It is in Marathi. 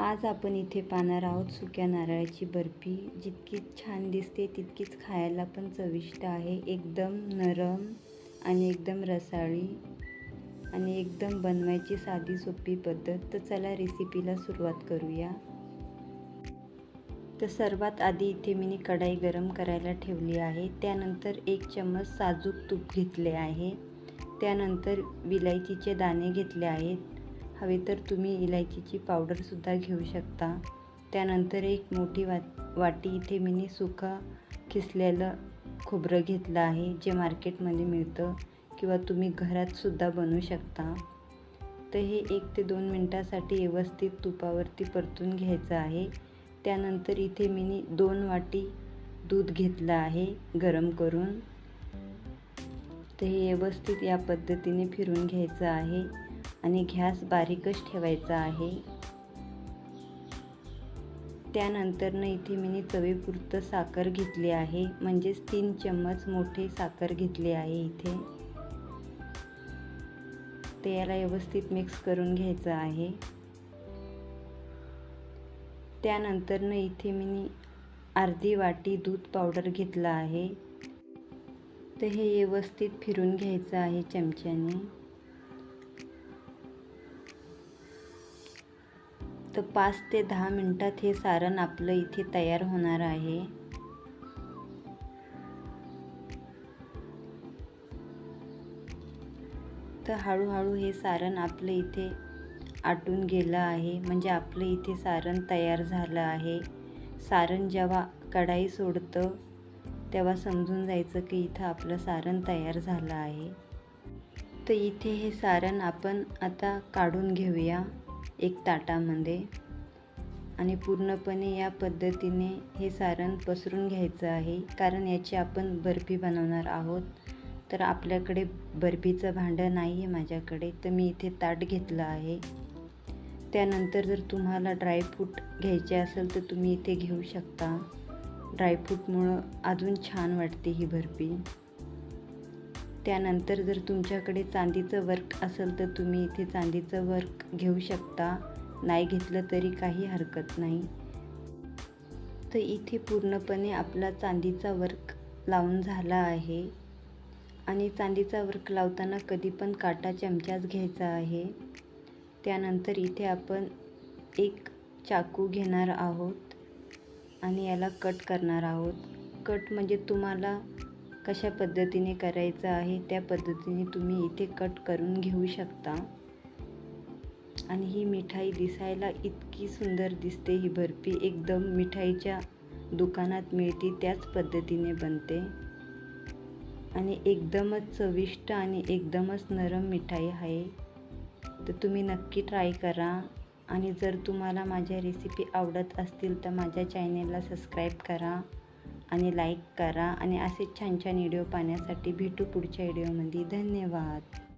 आज आपण इथे पाहणार आहोत सुक्या नारळाची बर्फी. जितकी छान दिसते तितकीच खायला पण चविष्ट आहे. एकदम नरम आणि एकदम रसाळी आणि एकदम बनवायची साधी सोपी पद्धत. तर चला रेसिपीला सुरुवात करूया. तर सर्वात आधी इथे मी कढाई गरम करायला ठेवली आहे. त्यानंतर एक चम्मच साजूक तूप घेतले आहे. त्यानंतर विलायचीचे दाणे घेतले आहेत. हवे तर तुम्ही इलायचीची पावडरसुद्धा घेऊ शकता. त्यानंतर एक मोठी वा वाटी इथे मी सुका खिसलेलं खोबरं घेतलं आहे जे मार्केटमध्ये मिळतं किंवा तुम्ही घरातसुद्धा बनवू शकता. तर हे एक ते दोन मिनटासाठी व्यवस्थित तुपावरती परतून घ्यायचं आहे. त्यानंतर इथे मी दोन वाटी दूध घेतलं आहे गरम करून. तर हे व्यवस्थित या पद्धतीने फिरून घ्यायचं आहे. आणि घ्यास बारीकच ठेवायचा आहे. त्यानंतरनं इथे मी चवीपुरतं साखर घेतली आहे. म्हणजेच तीन चम्मच मोठे साखर घेतली आहे इथे. ते याला व्यवस्थित मिक्स करून घ्यायचं आहे. त्यानंतरनं इथे मी अर्धी वाटी दूध पावडर घेतला आहे. तर हे व्यवस्थित फिरून घ्यायचं आहे चमच्याने. तर पाच ते दहा मिनटात हे सारण आपलं इथे तयार होणार आहे. तर हळूहळू हे सारण आपलं इथे आटून गेलं आहे. म्हणजे आपलं इथे सारण तयार झालं आहे. सारण जेव्हा कढाई सोडतं तेव्हा समजून जायचं की इथं आपलं सारण तयार झालं आहे. तर इथे हे सारण आपण आता काढून घेऊया. एक ताटामध्ये आणि पूर्णपणे या पद्धतीने हे सारण पसरून घ्यायचं आहे. कारण याची आपण बर्फी बनवणार आहोत. तर आपल्याकडे बर्फीचं भांडं नाही आहे माझ्याकडे. तर मी इथे ताट घेतलं आहे. त्यानंतर जर तुम्हाला ड्रायफ्रूट घ्यायचे असेल तर तुम्ही इथे घेऊ शकता. ड्रायफ्रूटमुळं अजून छान वाटते ही बर्फी. त्यानंतर जर तुमच्याकडे चांदीचं वर्क असेल तर तुम्ही इथे चांदीचं वर्क घेऊ शकता. नाही घेतलं तरी काही हरकत नाही. तर इथे पूर्णपणे आपला चांदीचा वर्क लावून झाला आहे. आणि चांदीचा वर्क लावताना कधी पण काटा चमचाच घ्यायचा आहे. त्यानंतर इथे आपण एक चाकू घेणार आहोत. आणि याला कट करणार आहोत. कट म्हणजे तुम्हाला कशा पद्धतीने करायचं आहे त्या पद्धतीने तुम्ही इथे कट करून घेऊ शकता. आणि ही मिठाई दिसायला इतकी सुंदर दिसते ही बर्फी एकदम मिठाईच्या दुकानात मिळते त्याच पद्धतीने बनते. आणि एकदमच चविष्ट आणि एकदमच नरम मिठाई आहे. तर तुम्ही नक्की ट्राय करा. आणि जर तुम्हाला माझ्या रेसिपी आवडत असतील तर माझ्या चॅनेलला सबस्क्राईब करा. आणि लाईक करा आणि असे छान छान व्हिडिओ पाहण्यासाठी भेटू पुढच्या व्हिडिओमध्ये. धन्यवाद.